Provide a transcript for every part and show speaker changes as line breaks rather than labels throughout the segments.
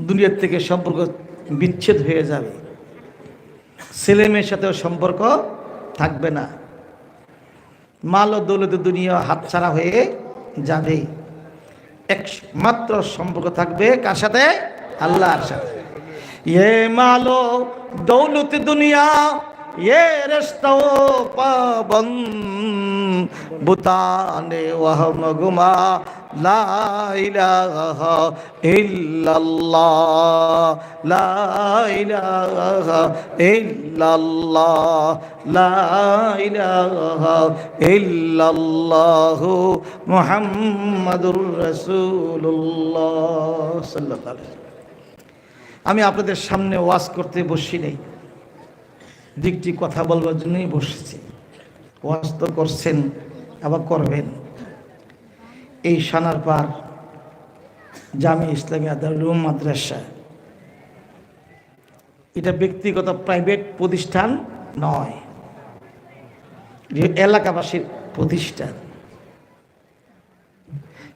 দুনিয়ার থেকে সম্পর্ক বিচ্ছেদ হয়ে যাবে। ছেলে মেয়ের সাথেও সম্পর্ক থাকবে না। মাল ও দৌলত দুনিয়া হাতছাড়া হয়ে যাবে। একমাত্র সম্পর্ক থাকবে কার সাথে? আল্লাহর সাথে। এ মালো দৌলত দুনিয়া ये रिश्तों पाबंद बुताने वह मगुमा ला इलाहा इल्लल्लाह ला इलाहा इल्लल्लाह ला इलाहा इल्लल्लाह मुहम्मदुर रसूलुल्लाह सल्लल्लाहु अलैहि वसल्लम আমি আপনাদের সামনে ওয়াজ করতে বসি নেই দিকটি কথা বলবার জন্যই বসেছি। ওয়াজ তো করছেন, আবার করবেন। এই সানার পার জামি ইসলামী আদালুম মাদ্রাসা। এটা ব্যক্তিগত, প্রাইভেট প্রতিষ্ঠান নয়। এলাকাবাসীর প্রতিষ্ঠান।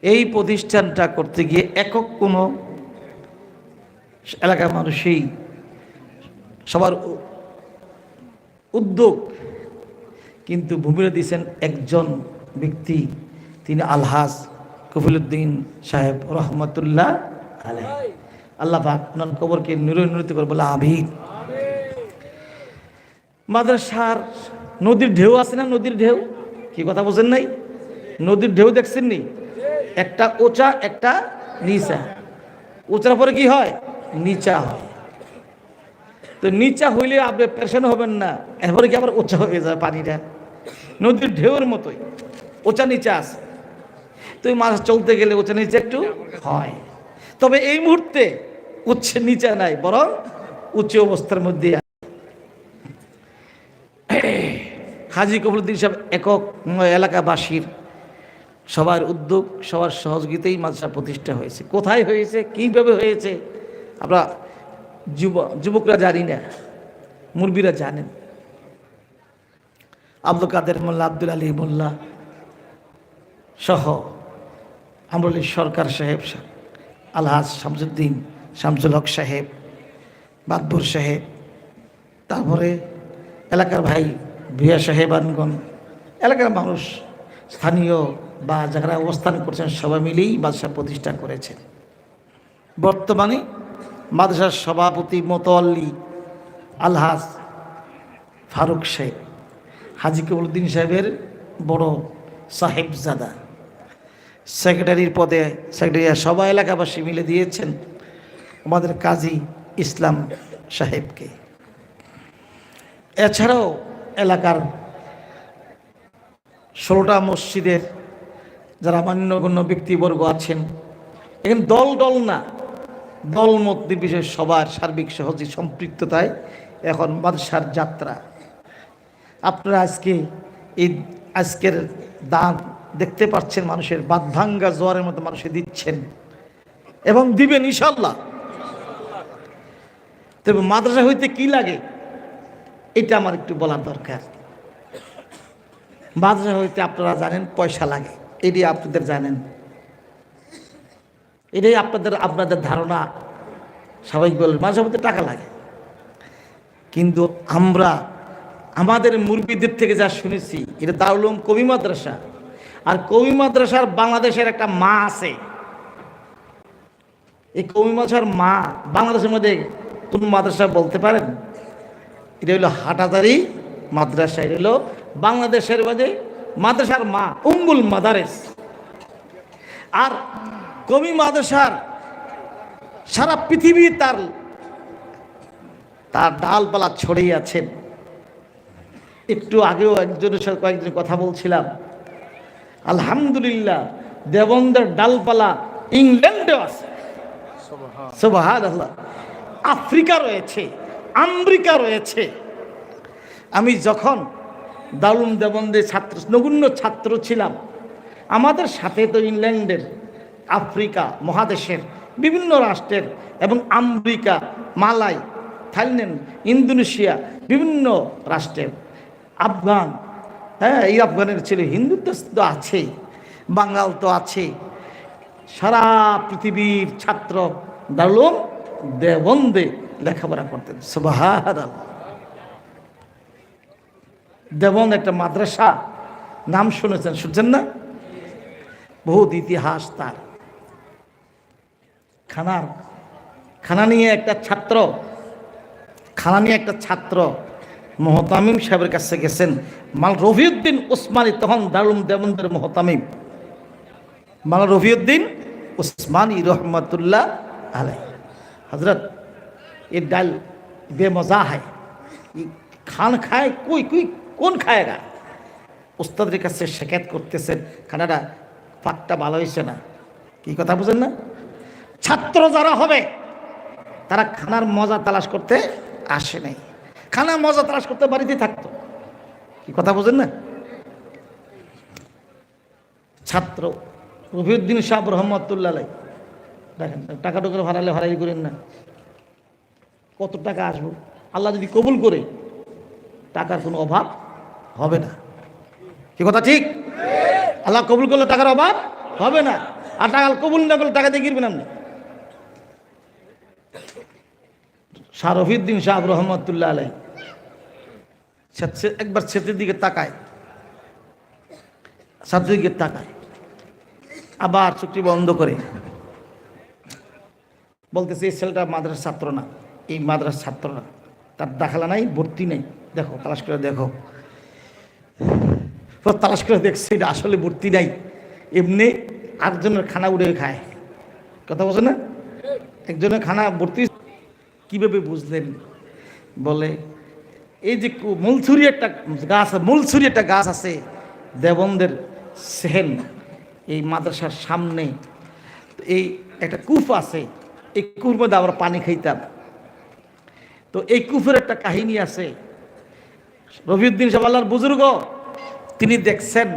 এই প্রতিষ্ঠানটা করতে গিয়ে একক কোনো এলাকার মানুষই সবার উদ্যোগ। কিন্তু ভূমিকা দিয়েছেন একজন ব্যক্তি, তিনি আলহাজ কফিলুদ্দিন সাহেব রহমতুল্লাহ আলাই আল্লাহ ওনার কবরকে নিরুন্নতি করে বলে আবিদ মাদ্রাসার নদীর ঢেউ আছে না নদীর ঢেউ? কি কথা বোঝেন নাই? নদীর ঢেউ দেখছেন নি? একটা ওচা, একটা নিচা। উঁচার পরে কি হয়? নিচা হয়। তো নিচা হইলে আপনি পেরেশান হবেন না, এরপরে কি আবার উঁচা হয়ে যায় পানিটা? নদীর ঢেউর মতোই ওচা নিচা আছে। তুই মাছ চলতে গেলে ওচা নিচে একটু হয়। তবে এই মুহূর্তে উচ্ছে নিচা নাই, বরং উচ্চ অবস্থার মধ্যে। হাজি কবরুদ্দিন সাহেব একক এলাকাবাসীর সবার উদ্যোগ, সবার সহযোগিতাই মাদ্রাসা প্রতিষ্ঠা হয়েছে। কোথায় হয়েছে, কীভাবে হয়েছে, আমরা যুব, যুবকরা জানি না মুরবিরা জানেন। আব্দুল কাদের মোল্লা, আব্দুল আলী মোল্লা সহ আমরুল সরকার সাহেব, আলহাজ শামসুদ্দিন, শামসুল হক সাহেব, বাদবুর সাহেব, তারপরে এলাকার ভাই ভিয়া সাহেবানগণ, এলাকার মানুষ, স্থানীয় বা যারা অবস্থান করছেন, সবাই মিলেই বাদশাহ প্রতিষ্ঠা করেছেন। বর্তমানে মাদ্রাসার সভাপতি মোতোয়াল্লি আলহাজ ফারুক সাহেব হাজি কবুলুদ্দিন সাহেবের বড় সাহেবজাদা। সেক্রেটারির পদে সেক্রেটারি সবাই এলাকাবাসী মিলে দিয়েছেন আমাদের কাজী ইসলাম সাহেবকে। এছাড়াও এলাকার ষোলোটা মসজিদের যারা মান্যগণ্য ব্যক্তিবর্গ আছেন এখানে দল দল না দল মত নির্বিশেষ সবার সার্বিক সহজে সম্পৃক্ততায় এখন বাদশার যাত্রা। আপনারা আজকে এই আজকের দান দেখতে পাচ্ছেন, মানুষের বাদ ভাঙ্গা জোয়ারের মতো মানুষে দিচ্ছেন। এবং দিবেন ইনশাল্লাহ তবে মাদ্রাসা হইতে কি লাগে, এটা আমার একটু বলার দরকার। মাদ্রাসা হইতে আপনারা জানেন পয়সা লাগে, এটি আপনাদের জানেন। এটাই আপনাদের আপনাদের ধারণা। স্বাভাবিক বলবেন মাঝে মধ্যে টাকা লাগে। কিন্তু আমরা, আমাদের মুরব্বীদের থেকে যা শুনেছি, এটা দারুলুম কবি মাদ্রাসা। আর কবি মাদ্রাসার বাংলাদেশের একটা মা আছে। এই কবি মাদ্রাসার মা বাংলাদেশের মধ্যে কোন মাদ্রাসা বলতে পারেন? এটা হলো হাটাদারি মাদ্রাসা, এটা হলো বাংলাদেশের মধ্যে মাদ্রাসার মা উম্বুল মাদারেস। আর কবি মাদ্রাসার সারা পৃথিবী তার তার ডালপালা ছড়িয়ে আছেন একটু আগেও একজনের সাথে কয়েকজন কথা বলছিলাম। আলহামদুলিল্লাহ, দেবন্দের ডালপালা ইংল্যান্ডে আছে। আফ্রিকা রয়েছে, আমেরিকা রয়েছে। আমি যখন দারুণ দেবন্দের ছাত্র, নগুণ্য ছাত্র ছিলাম, আমাদের সাথে তো ইংল্যান্ডের আফ্রিকা মহাদেশের বিভিন্ন রাষ্ট্রের এবং আমেরিকা, মালাই, থাইল্যান্ড, ইন্দোনেশিয়া, বিভিন্ন রাষ্ট্রের আফগান। হ্যাঁ এই আফগানের ছেলে হিন্দুত্ব তো আছেই বাঙাল তো আছে সারা পৃথিবীর ছাত্র দারুম দেবন্দে লেখাপড়া করতেন। সুবাহার দেবন্দ একটা মাদ্রাসা, নাম শুনেছেন, শুনছেন না? বহুত ইতিহাস তার। খানার, খানা নিয়ে একটা ছাত্র, খানা নিয়ে একটা ছাত্র মহতামিম সাহেবের কাছে গেছেন। মাল রফিউদ্দিন উসমানী তখন দারুম দেবন্দের মহতামিম। মাল রফিউদ্দিন উসমানী রহমতুল্লাহ আলাই হজরত এ ডাল বেমজা হয়। খান খায়, কুই কুই, কোন খায়গা? উস্তাদের কাছে শেখাত করতেছেন, খানাটা ফাঁকটা ভালো হয়েছে না। কি কথা বুঝেন না? ছাত্র যারা হবে তারা খানার মজা তালাশ করতে আসে নাই। খানার মজা তালাশ করতে বাড়িতে থাকতো। কি কথা বোঝেন না? ছাত্র রফিউদ্দিন সাহেব রহমতুল্লাহ। দেখেন টাকা টুকরে ভাড়ালে ভাড়াই করেন না। কত টাকা আসব? আল্লাহ যদি কবুল করে টাকার কোনো অভাব হবে না। কি কথা ঠিক? আল্লাহ কবুল করলে টাকার অভাব হবে না। আর টাকা কবুল না করলে টাকা দিয়ে কিনবেন আপনি? শাহ রফিউদ্দিন সাহেব রহমতুল্লাহ আলাই একবার ছেলের দিকে তাকায়। ছাত্রের দিকে তাকায়। আবার চুক্তি বন্ধ করে। বলতেছে, এই ছেলেটা মাদ্রাসার ছাত্র না। এই মাদ্রাসার ছাত্র না। তার দাখালা নাই, ভর্তি নেই। দেখো, তালাশ করে দেখো। তালাশ করে দেখছে, এটা আসলে ভর্তি নাই। এমনি আরেকজনের খানা উড়ে খায়। কথা বলছে না? একজনের খানা ভর্তি কীভাবে বুঝলেন? বলে, এই যে মুলছুরি একটা গাছ, মুলছুরি একটা গাছ আছে দেবন্দের সেহেন, এই মাদ্রাসার সামনে, এই একটা কূপ আছে, এই কূপের মধ্যে আমরা পানি খাইতাম। তো এই কূপের একটা কাহিনী আছে। রবিউদ্দিন সাবাল্লার বুজুর্গ, তিনি দেখছেন,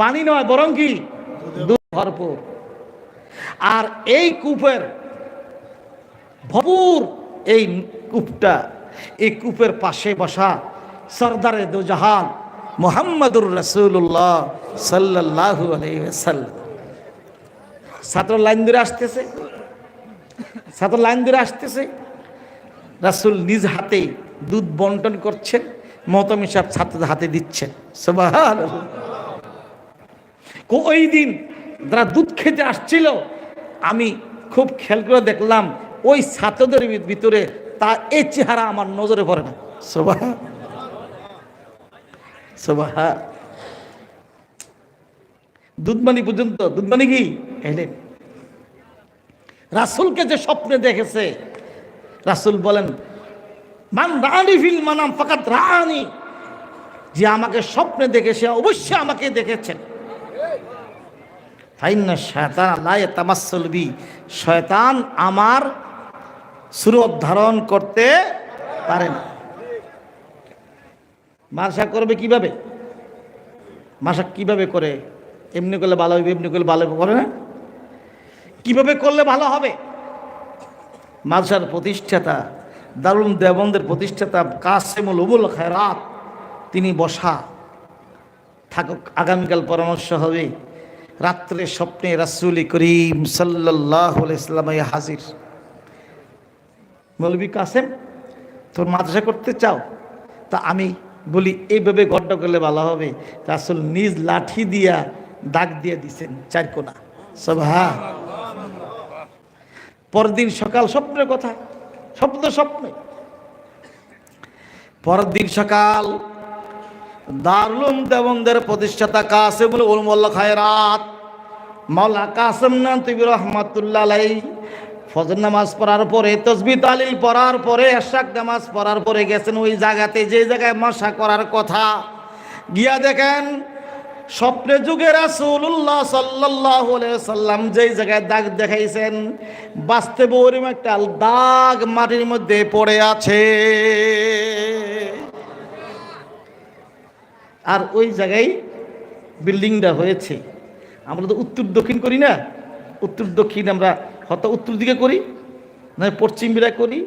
পানি নয়, বরং কি? দুধ ভরপুর। আর এই কূপের ভরপুর এই কূপটা, এই কূপের পাশে বসা সর্দারে দুজাহান মোহাম্মদুর রসুল্লাহ সাল্লাহ ছাত্র লাইন ধরে আসতেছে। ছাত্র লাইন ধরে আসতেছে। রাসুল নিজ হাতে দুধ বন্টন করছেন, মহতমি সাহেব ছাত্রদের হাতে দিচ্ছেন। ওই দিন যারা দুধ খেতে আসছিল আমি খুব খেয়াল করে দেখলাম ওই ছাত্রদের ভিতরে তার এই চেহারা আমার নজরে পড়ে না। সোভা সোভা দুধমানি পর্যন্ত দুধমানি কি? এলেন। রাসুলকে যে স্বপ্নে দেখেছে রাসুল বলেন মান রানি ফিল মানাম ফাকাত রানি যে আমাকে স্বপ্নে দেখে সে অবশ্যই আমাকে দেখেছেন। ফাইন্না শয়তান আল্লাহ তামাসলবি শয়তান আমার সুরত ধারণ করতে পারে না। মাসা করবে কীভাবে? মাসা কীভাবে করে? এমনি করলে ভালো হবে, এমনি করলে ভালো করে না? কীভাবে করলে ভালো হবে? মাদ্রাসার প্রতিষ্ঠাতা দারুণ দেবন্দের প্রতিষ্ঠাতা কাসেমুল উবুল খেরাত তিনি বসা থাকুক, আগামীকাল পরামর্শ হবে। রাত্রে স্বপ্নে রাসুল করিম সাল্লাহ হাজির। মৌলবী কাসেম, তোর মাদ্রাসা করতে চাও? তা আমি বলি, এইভাবে গড্ড করলে ভালো হবে। রাসুল নিজ লাঠি দিয়া দাগ দিয়ে দিছেন চার কোনা সব হ্যাঁ পরদিন সকাল স্বপ্নের কথা, স্বপ্ন স্বপ্নে। পরের দিন সকাল দারুল দেবন্দের প্রতিষ্ঠাতা কাসেমুল উলমুল্লা খায়রাত। মাওলা কাসেম নাম তিবির রহমাতুল্লাহ আলাই ফজর নামাজ পড়ার পরে, তসবি তালিল পড়ার পরে, এশাক নামাজ পড়ার পরে গেছেন ওই জায়গাতে, যে জায়গায় মশা করার কথা। গিয়া দেখেন, স্বপ্নে যুগে রাসূলুল্লাহ সাল্লাল্লাহু আলাইহি সাল্লাম যেই জায়গায় দাগ দেখাইছেন বাস্তবে ওরকম একটা দাগ মাটির মধ্যে পড়ে আছে। আর ওই জায়গায় বিল্ডিংটা হয়েছে। আমরা তো উত্তর দক্ষিণ করি না? উত্তর দক্ষিণ আমরা হয়তো উত্তর দিকে করি, না পশ্চিম বিরা করি,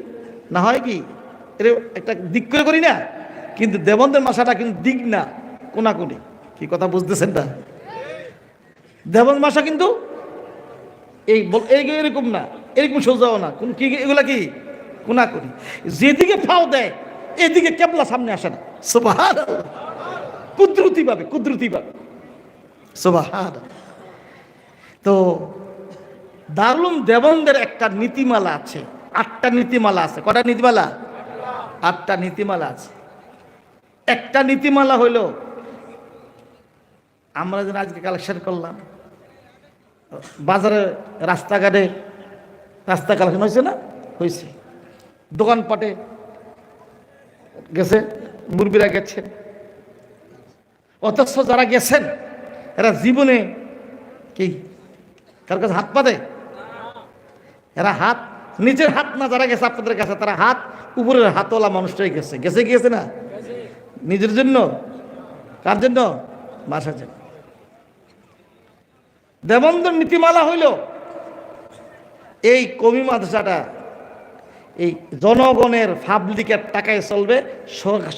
না হয় কি, এর একটা দিক করে করি না? কিন্তু দেবন্দের মাসাটা কিন্তু দিক না, কোনাকুনি। কি কথা বুঝতেছেন না? দেবন মাসা কিন্তু এই এরকম না, এরকম সোজাও না। কোন কি, এগুলা কি? করি যেদিকে ফাও দেয়, এদিকে কেবলা সামনে আসে না। সুবাহান কুদরতি পাবে কুদরতি পাবে তো দারুল দেবন্দের একটা নীতিমালা আছে আটটা নীতিমালা আছে। কটা নীতিমালা? আটটা নীতিমালা আছে। একটা নীতিমালা হইল আমরা যেন আজকে কালেকশন করলাম। বাজারে রাস্তাঘাটে রাস্তা কালেকশন হয়েছে না? হয়েছে। দোকানপাটে গেছে মুরবিরা গেছেন অথচ যারা গেছেন, এরা জীবনে কি? কার কাছে হাত পাতে এরা হাত, নিজের হাত না যারা গেছে আপনাদের কাছে, তারা হাত, উপরের হাতওয়ালা মানুষটাই গেছে। গেছে গিয়েছে না? নিজের জন্য? কার জন্য? বাসার জন্য। দেবন্দর নীতিমালা হইল, এই কবি মাদ্রাসাটা, এই জনগণের পাবলিকের টাকায় চলবে,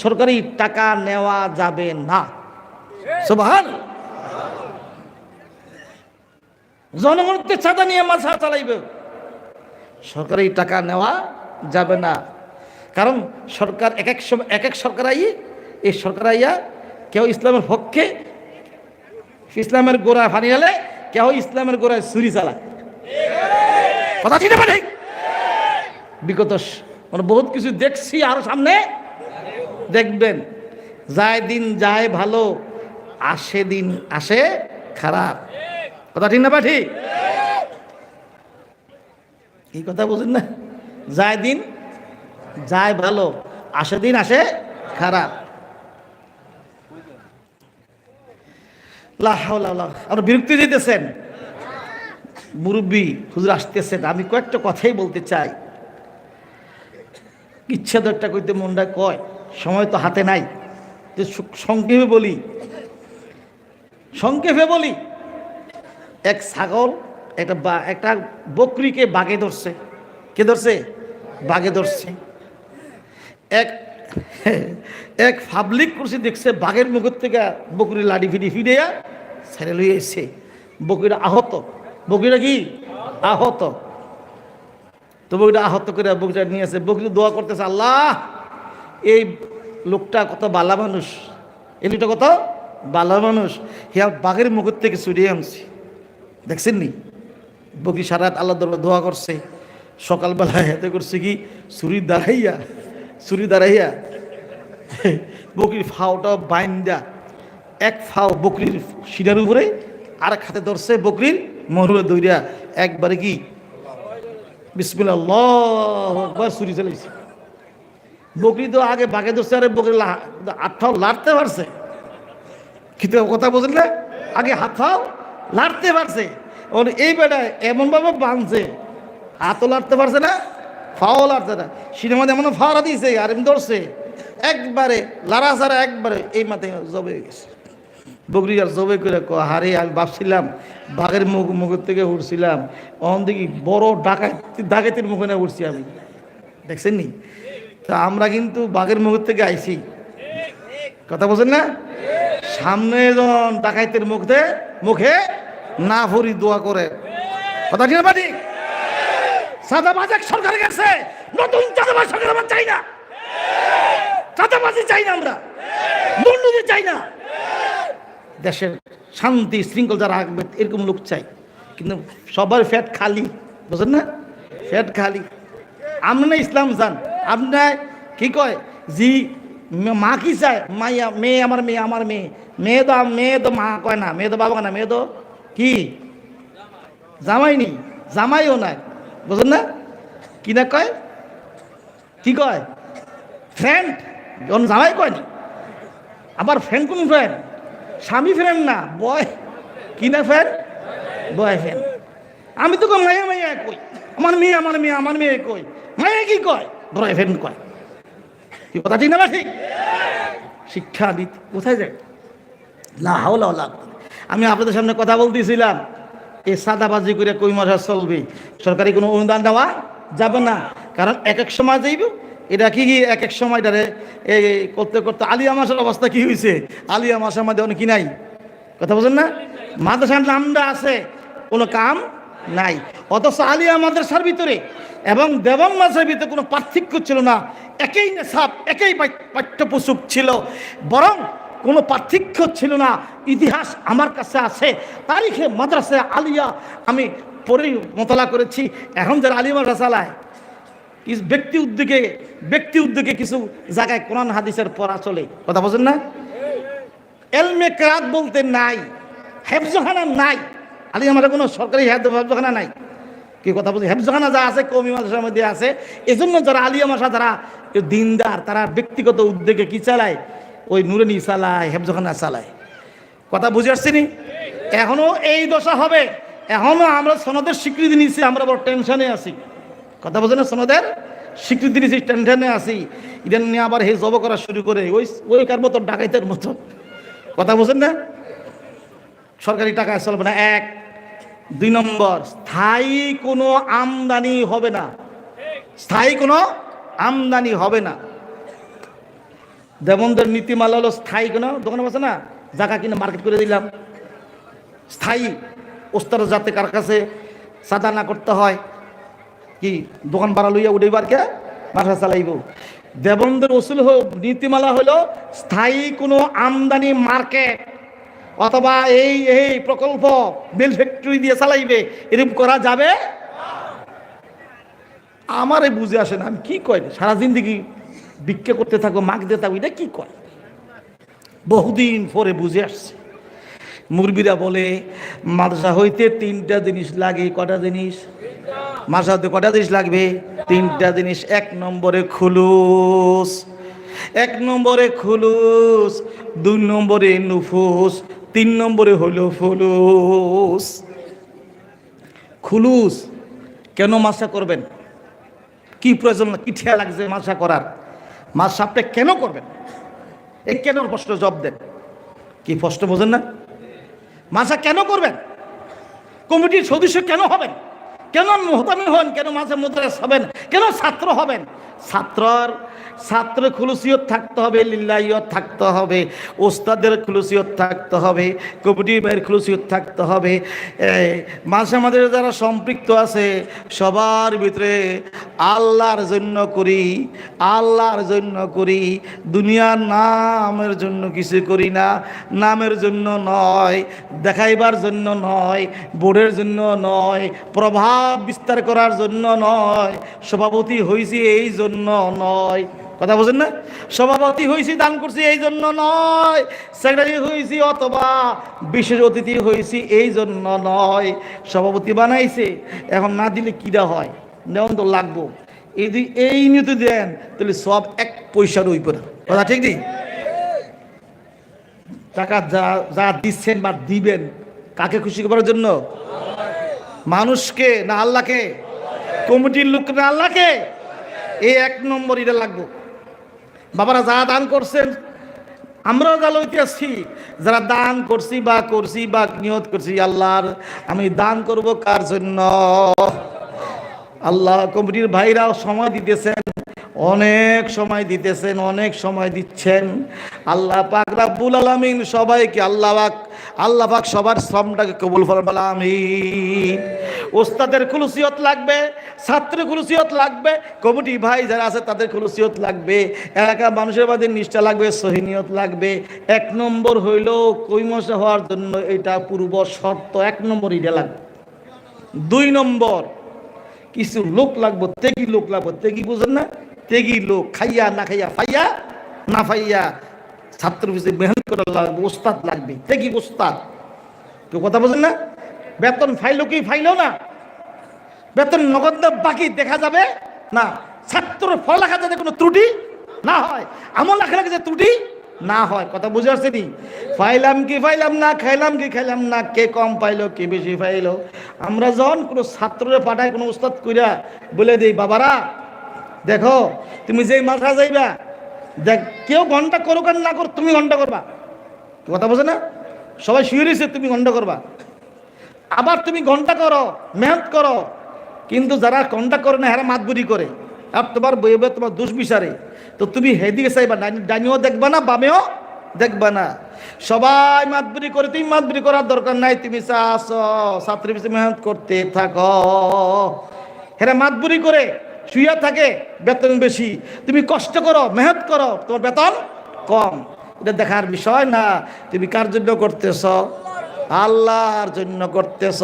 সরকারি টাকা নেওয়া যাবে না। সুবহান। জনগণকে চাঁদা নিয়ে মাথা চালাইবে। সরকারি টাকা নেওয়া যাবে না। কারণ সরকার এক এক সময় এক এক সরকার এই সরকার আইয়া কেউ ইসলামের পক্ষে ইসলামের গোড়া ফানি হলে কেউ ইসলামের গোড়ায় ছুরি চালায়। কথা বিগত মানে বহুত কিছু দেখছি আরও সামনে। দেখবেন, যায় দিন যায় ভালো। আসে দিন আসে খারাপ। কথা ঠিক না বা ঠিক? কথা বুঝেন না? যায় দিন, যায় ভালো। আসে দিন আসে খারাপ। আপনার বিরক্তি দিতেছেন। মুরব্বী, হুজুর আসতেছেন। আমি কয়েকটা কথাই বলতে চাই। ইচ্ছা তো একটা কইতে মনটা কয়। সময় তো হাতে নাই। সংক্ষেপে বলি। সংক্ষেপে বলি, এক ছাগল একটা বা, একটা বকরিকে বাঘে ধরছে। কে ধরছে? বাঘে ধরছে। এক এক পাবলিক করছে দেখছে, বাঘের মুখের থেকে বকরি লাডি ফিডি ফিরিয়া ছেড়ে লইয়া এসছে। বকরিটা আহত। বকরিটা কি? আহত। তো বকরিটা আহত করে বকরিটা নিয়ে আসে। বকরি দোয়া করতেছে, আল্লাহ, এই লোকটা কত বালা মানুষ। এই লোকটা কত? বালা মানুষ, হিয়া বাঘের মুখের থেকে চুরিয়ে আনছি। দেখছেন নি? বকরি সারা রাত আল্লাহ দরবার দোয়া করছে। সকালবেলা হেতে করছে কি? চুরি দাঁড়াইয়া চুরি দাঁড়াইয়া বকরির ফাওটা বাইন্দা, এক ফাও বকরির শিরার উপরে আর এক হাতে ধরছে বকরির মরুরে দইরা একবারে কি? একবার চুরি চালাইছে। বকরি তো আগে বাঘে ধরছে, আরে বকরি আটটাও লাড়তে পারছে। কিন্তু কথা বুঝলেন না? আগে হাত ফাও লাড়তে পারছে। ওর এই বেটায় এমনভাবে বাঁধছে। হাতও লাড়তে পারছে না, ফাও লাড়তে না। সিনেমাতে এমন ফাওয়ারা দিয়েছে আর এমনি ধরছে। একবারে লাড়া ছাড়া একবারে এই মাথায় জবে গেছে। বকরি আর জবে করে ক, হারে আমি ভাবছিলাম, বাঘের মুখ, মুখের থেকে উঠছিলাম অন দেখি বড় ডাকাত, ডাকাতির মুখে না উঠছি আমি। দেখছেন নি? তা আমরা কিন্তু বাঘের মুখের থেকে আইছি। কথা বলছেন না? সামনে যখন ডাকাইতের মুখে মুখে না ভরি দোয়া করে। কথা ঠিক না ঠিক সাদাবাজ এক সরকার গেছে। নতুন চাঁদাবাজ সরকার আমরা চাই না। চাঁদাবাজি চাই না আমরা। দুর্নীতি চাই না। দেশের শান্তি, শৃঙ্খল যারা রাখবে, এরকম লোক চাই। কিন্তু সবার ফ্যাট খালি, বুঝলেন না? ফ্যাট খালি। আপনি ইসলাম চান আপনার কি কয়? জি, মা কি চায়? মাইয়া, মেয়ে আমার মেয়ে আমার মেয়ে। মেয়ে তো মেয়ে মা কয় না মেয়ে বাবা কয় না মেয়ে কি? জামাই নি জামাইও নাই। বুঝলেন না? কি না কয়? কি কয়? ফ্রেন্ড যখন জামাই কয় না, আবার ফ্রেন্ড কোন ফ্রেন্ড স্বামী ফ্রেন্ড না বয় কি না ফ্রেন্ড বয় ফ্রেন্ড আমি তো কই মাইয়া মাইয়া কই। আমার মেয়ে আমার মেয়ে আমার মেয়ে কই। মাইয়া কি কয়? বয় ফ্রেন্ড কয়। কি কথা ঠিক না ঠিক? শিক্ষা দিতে। কোথায় যায়? আমি আপনাদের সামনে কথা বলতেছিলাম, এই সাদাবাজি করে কই মাসা চলবে? সরকারি কোনো অনুদান দেওয়া যাবে না। কারণ এক এক সময় যাইব, এটা কি এক এক সময় ধরে এই করতে করতে আলিয়া মাসের অবস্থা কি হয়েছে আলিয়া মাসের মধ্যে অনেক কি নাই? কথা বলছেন না? মাদ্রাসার নামটা আছে, কোনো কাম নাই। অথচ আলিয়া মাদ্রাসার ভিতরে এবং দেবম মাসের ভিতরে কোনো পার্থক্য ছিল না। একই নেশাব, একই পাঠ্যপুস্তক ছিল। বরং কোনো পার্থক্য ছিল না। ইতিহাস আমার কাছে আছে। তারিখে মাদ্রাসা আলিয়া আমি পরে মোতলা করেছি। এখন যারা আলিয়া মাদ্রাসা চালায় কিছু ব্যক্তি উদ্যোগে ব্যক্তি উদ্যোগে কিছু জায়গায় কোরআন, হাদিসের পড়া চলে। কথা বলছেন না? এলমে কেরাত বলতে নাই, হেফজখানা নাই। আলি আমার কোনো সরকারি হেফ- হেফজখানা নাই। কি কথা বলছি হেফজখানা যা আছে কমি মাদ্রাসার মধ্যে আছে। এজন্য যারা আলিয়া মাসা যারা দিনদার, তারা ব্যক্তিগত উদ্যোগে কি চালায়? ওই নুরানি চালায়, হেফজখানা চালায়। কথা বুঝে আসছি নি? এখনও এই দশা হবে। এখনও আমরা সনদের স্বীকৃতি নিয়েছি, আমরা বড় টেনশনে আছি। কথা বোঝেন না সনদের? স্বীকৃতি নিয়েছি, টেনশনে আছি। এটা নিয়ে আবার হে জব করা শুরু করে, ওই ওই কার মতো, ডাকাইতের মতো। কথা বোঝেন না? সরকারি টাকা চলবে না। এক, দুই নম্বর, স্থায়ী কোনো আমদানি হবে না। স্থায়ী কোনো আমদানি হবে না। দেবনদের নীতিমালা হলো স্থায়ী কোনো দোকানে বসে না? জায়গা কিনে মার্কেট করে দিলাম। স্থায়ী। ওস্তার যাতে কার কাছে সাদা না করতে হয়? কি? দোকান ভাড়া লইয়া উঠেবার কে? মাথা চালাইব। দেবন্দের ওসুল হোক নীতিমালা হলো স্থায়ী কোনো আমদানি মার্কেট অথবা এই এই প্রকল্প মিল ফ্যাক্টরি দিয়ে চালাইবে। এরকম করা যাবে? আমারে বুঝে আসে না। আমি কি কয় সারা জিন্দগি ভিক্ষা করতে থাকো, মাগ দিয়ে থাকো, এটা কি কয়? বহুদিন পরে বুঝে আসছে। মুরবিরা বলে, মাদ্রাসা হইতে তিনটা জিনিস লাগে, কটা জিনিস? মাদ্রাসা হইতে কটা জিনিস লাগবে? তিনটা জিনিস, এক নম্বরে খুলুস, এক নম্বরে খুলুস, দুই নম্বরে নুফুস, তিন নম্বরে হলো ফুলুস। খুলুস কেন মাসা করবেন? কি প্রয়োজন? কি ঠেয়া লাগছে মাসা করার? মাস সাপটা কেন করবেন? এই কেন প্রশ্ন জব দেন? কি প্রশ্ন বোঝেন না? মাছা কেন করবেন? কমিটির সদস্য কেন হবেন? কেন মোহতামি হন? কেন মাঝে মুদ্রাস হবেন কেন ছাত্র হবেন? ছাত্রর ছাত্র খুলুসিয়ত থাকতে হবে, লিল্লাইয়ত থাকতে হবে, ওস্তাদের খুলুসিয়ত থাকতে হবে কমিটির বাইরের খুলুসিয়ত থাকতে হবে। মাঝে মাঝে যারা সম্পৃক্ত আছে, সবার ভিতরে আল্লাহর জন্য করি, আল্লাহর জন্য করি, দুনিয়ার নামের জন্য কিছু করি না, নামের জন্য নয়, দেখাইবার জন্য নয়, বোর্ডের জন্য নয়, প্রভাব বিস্তার করার জন্য নয়, সভাপতি হয়েছি এই জন্য নয়। কথা বোঝেন না? সভাপতি হয়েছি দান করছি এই জন্য নয়। সেক্রেটারি হয়েছি অথবা বিশেষ অতিথি হয়েছি এই জন্য নয়। সভাপতি বানাইছে, এখন না দিলে কিরা হয়? নেওয়ান তো লাগবো। যদি এই নিয়ত দেন, তাহলে সব এক পয়সার ওই পরে কথা ঠিক নেই টাকা যা যা দিচ্ছেন বা দিবেন, কাকে খুশি করার জন্য? মানুষকে না আল্লাহকে? কমিটির লোক না আল্লাহকে? এই এক নম্বর এটা লাগবো। বাবারা যা দান করছেন, আমরাও যা লইতে যারা দান করছি বা করছি বা নিয়ত করছি, আল্লাহর আমি দান করব কার জন্য? আল্লাহ কমিটির ভাইরাও সময় দিতেছেন। অনেক সময় দিতেছেন, অনেক সময় দিচ্ছেন। আল্লাহ পাক রাব্বুল আলামিন সবাইকে আল্লাহ পাক আল্লাহ পাক সবার শ্রমটাকে কবুল ফরমাল আমিন। ওস্তাদের খুলুসিয়ত লাগবে ছাত্র খুলুসিয়ত লাগবে, কমিটি ভাই যারা আছে তাদের খুলুসিয়ত লাগবে এলাকার মানুষের মাঝে নিষ্ঠা লাগবে, সহিনিয়ত লাগবে। এক নম্বর হইল কৈমসা হওয়ার জন্য এটা পূর্ব শর্ত, এক নম্বর এটা লাগবে। দুই নম্বর, কিছু লোক লাগবো তেগি লোক লাগবো তেগি বুঝেন না? তেগি লোক, খাইয়া না খাইয়া ফাইয়া, না ফাইয়া ছাত্র পিছিয়ে মেহনত করা লাগবে ওস্তাদ লাগবে। তেগি ওস্তাদ। কেউ কথা বোঝেন না? বেতন ফাইলো কি ফাইলো না? বেতন নগদ বাকি দেখা যাবে? না ছাত্র ফল ফলাখা যাতে কোনো ত্রুটি না হয়, আমল লেখা যে ত্রুটি না হয়। কথা বুঝে আসছে নি? ফাইলাম কি ফাইলাম না, খাইলাম কি খাইলাম না, কে কম পাইলো, কে বেশি পাইলো? আমরা যখন কোনো ছাত্ররে পাঠায় কোনো উস্তাদ কইরা বলে দেই, বাবারা দেখো, তুমি যেই মাথা যাইবা, দেখ, কেউ ঘণ্টা করুক আর না করো তুমি ঘণ্টা করবা। কথা বোঝে না? সবাই শুয়ে রয়েছে, তুমি ঘণ্টা করবা। আবার তুমি ঘণ্টা করো, মেহনত করো। কিন্তু যারা ঘণ্টা করে না হেরা মাতবুরি করে। আর তোমার বইবে তোমার দুষ বিচারে। তো তুমি হেদিকে চাইবা ডাইনিও দেখবা না, বামেও দেখবা না। সবাই মাতবুরি করে, তুমি মাতবুরি করার দরকার নাই, তুমি চাস ছাত্রী মেহনত করতে থাকো। হেরা মাতবুরি করে। শুইয়া থাকে, বেতন বেশি। তুমি কষ্ট করো, মেহনত করো, তোমার বেতন কম। এটা দেখার বিষয় না। তুমি কার জন্য করতেছ? আল্লাহর জন্য করতেছ।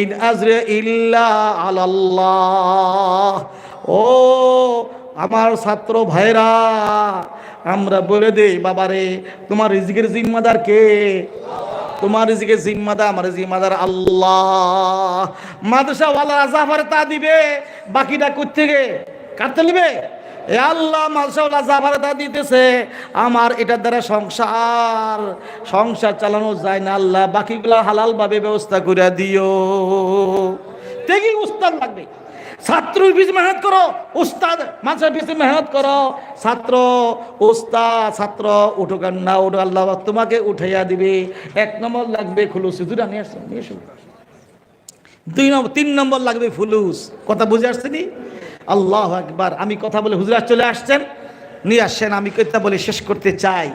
ইন আজরে ইল্লা আল্লাহ ও আমার ছাত্র ভাইরা, আমরা বলে দেই, বাবারে, তোমার রিজিকের জিম্মাদার কে? তোমার রিজিকের জিম্মাদার, আমার জিম্মাদার আল্লাহ। মাদ্রাসা ওয়ালা জাফারে তা দিবে, বাকিটা কোথেকে কাটতে নেবে? এ আল্লাহ মালসাওয়ালা জাফারে তা দিতেছে। আমার এটার দ্বারা সংসার সংসার চালানো যায় না আল্লাহ। বাকিগুলা হালালভাবে ব্যবস্থা করে দিও। দেখি উস্তাদ লাগবে? ছাত্রর পিছনে মেহনত করো উস্তাদ মানুষের পিছনে মেহনত করো ছাত্র উস্তাদ ছাত্র উঠো কান না উঠো আল্লাহ তোমাকে উঠাইয়া দিবে। এক নম্বর লাগবে খুলুস দুটা নিয়ে আসো নিয়ে দুই নম্বর তিন নম্বর লাগবে ফুলুস কথা বুঝে আসছে নি? আল্লাহ একবার আমি কথা বলে হুজুরা চলে আসছেন। নিয়ে আসছেন, আমি কথা বলে শেষ করতে চাই।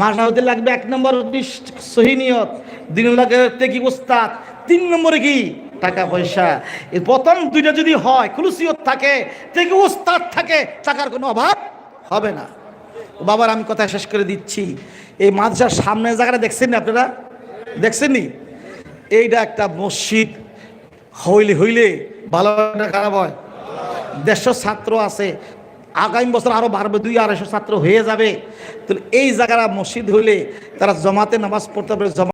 মাসা হতে লাগবে এক নম্বর সহিনিয়ত দুই নম্বর লাগবে কি, উস্তাদ? তিন নম্বরে কি? টাকা পয়সা। এর প্রথম দুইটা যদি হয়, খুলুসিয়ত থাকে, থেকে উস্তাদ থাকে, টাকার কোনো অভাব হবে না। বাবার আমি কথা শেষ করে দিচ্ছি। এই মাদ্রাসার সামনে জায়গাটা দেখছেন না আপনারা? দেখছেন নি? এইটা একটা মসজিদ। হইলে হইলে ভালো খারাপ হয়? দেড়শো ছাত্র আছে। আগামী বছর আরও বাড়বে, দুই আড়াইশো ছাত্র হয়ে যাবে। তো এই জায়গাটা মসজিদ হইলে তারা জমাতে নামাজ পড়তে পারে জমা